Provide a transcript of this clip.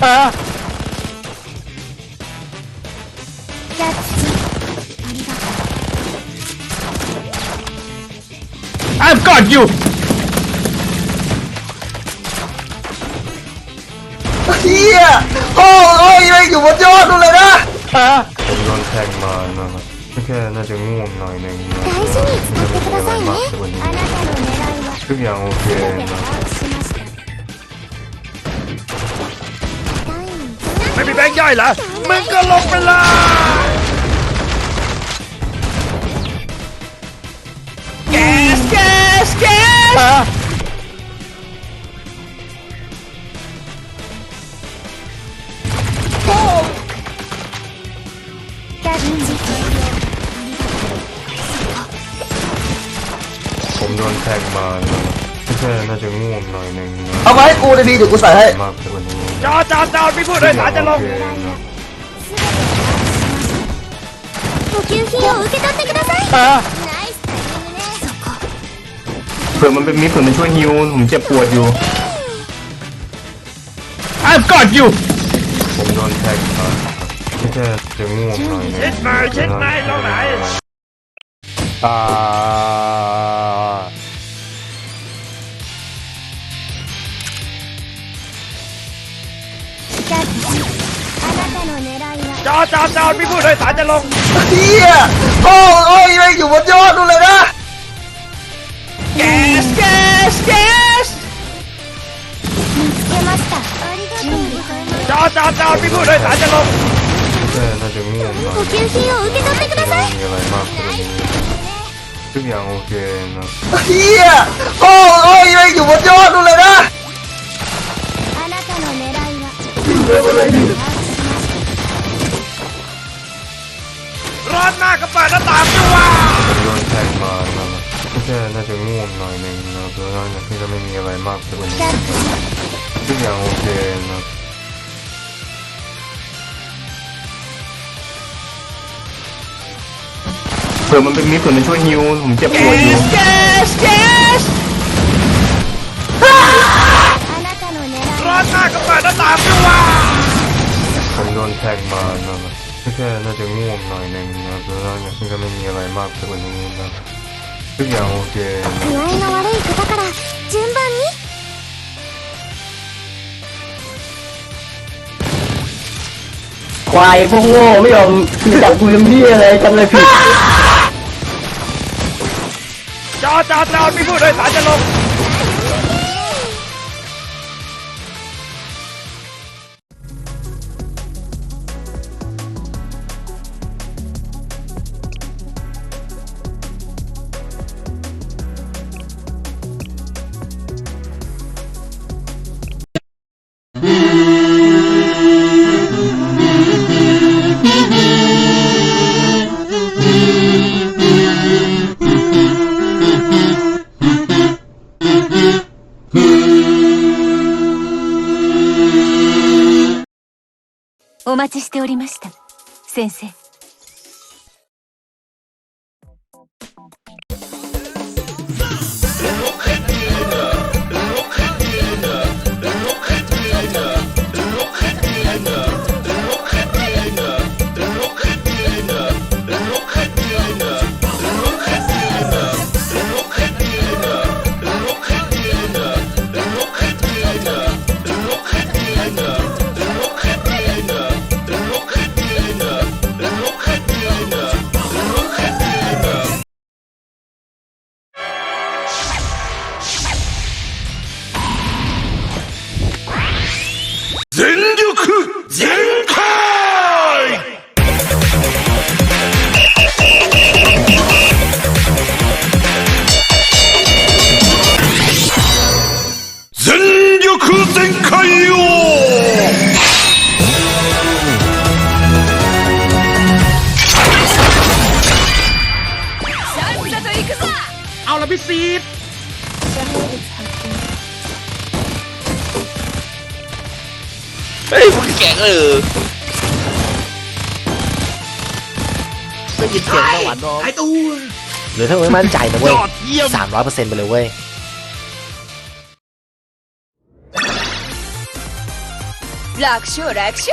キャッチありがとう I've got you เฮียโอ้โอ้ยแม่งอยู่บนยอดนู่นเลยนะ ผมโดนแทงมานะครับแค่น่าจะง่วงหน่อยหนึงนะ 大事に使ってくださいねมากกว่านี้ あなたの狙いは ทุกอย่างโอเค 全て นะ 把握しまし ีแบงค์ย่อยเหรอ มึงก็ลงไปละแกสแกสแกสผมโดนแทงมา นะครับแค่น่าจะง่วงหน่อยหนึงนะ เอามาให้กูดีๆเดี๋ยวกูใส่ให้ มากกว่านี้ จอดจอดจอดมีผู้โดยสารจะลง โอเคนะ 補給品を受け取ってくださいナイスタイミングねそこ เผื่อมันเป็นมิตรเผื่อมันช่วยฮิวผมเจ็บปวดอยู่ I've got you ผมโดนแทงมาแค่จะง่วงหน่อยหนึง ชิดหน่อยชิดหน่อยตรงไหน อ่า จอดจอดจอดมีผู้โดยสารจะลง เฮียโอ้โอ้ยแม่งอยู่บนยอดนู่นเลยนะ แกสแกสแกส 見つけましたありがとうございます จอดจอดจอดมีผู้โดยสารจะลง แค่น่าจะง่วงหน่อย 補給品を受け取ってください มีอะไรมากกว่านี้ทุกอย่างโอเคนะ เฮียโอ้โอ้ยแม่งอยู่บนยอดนู่นเลยนะ あなたの狙いは น่าจะง่วงหน่อยหนึ่งนะตัวนั้นที่จะไม่มีอะไรมากเปกว่านี้ทุกอย่างโอเคนะเผื่อมันเป็นมิสเผื่อมันช่วยฮิวผมเจ็บปวดอยู่รอนหน้ากับปานตาพี่ว่าผมโดนแทงมานะแค่น่าจะง่วงหน่อยหนึ่งนะตัวนั้นที่ก็ไม่มีอะไรมากเท่านี้นะ 具合の悪い方から順番に ควายพวกโง่ไม่ยอมจับกูทำพี่อะไรทำอะไรผิด จอดจอดจอดมีผู้โดยสารจะลง お待ちしておりました。先生。 เอาละพี่ซีด เฮ้ยมึงแก่งเออได้ยินเสียงสวรรค์น้อง ไอตัว หรือถ้ามึงไม่มั่นใจนะเว้ ย ย อดเยี่ยม สามร้อยเปอร์เซ็นต์ไปเลยเว้ย ย 楽勝楽勝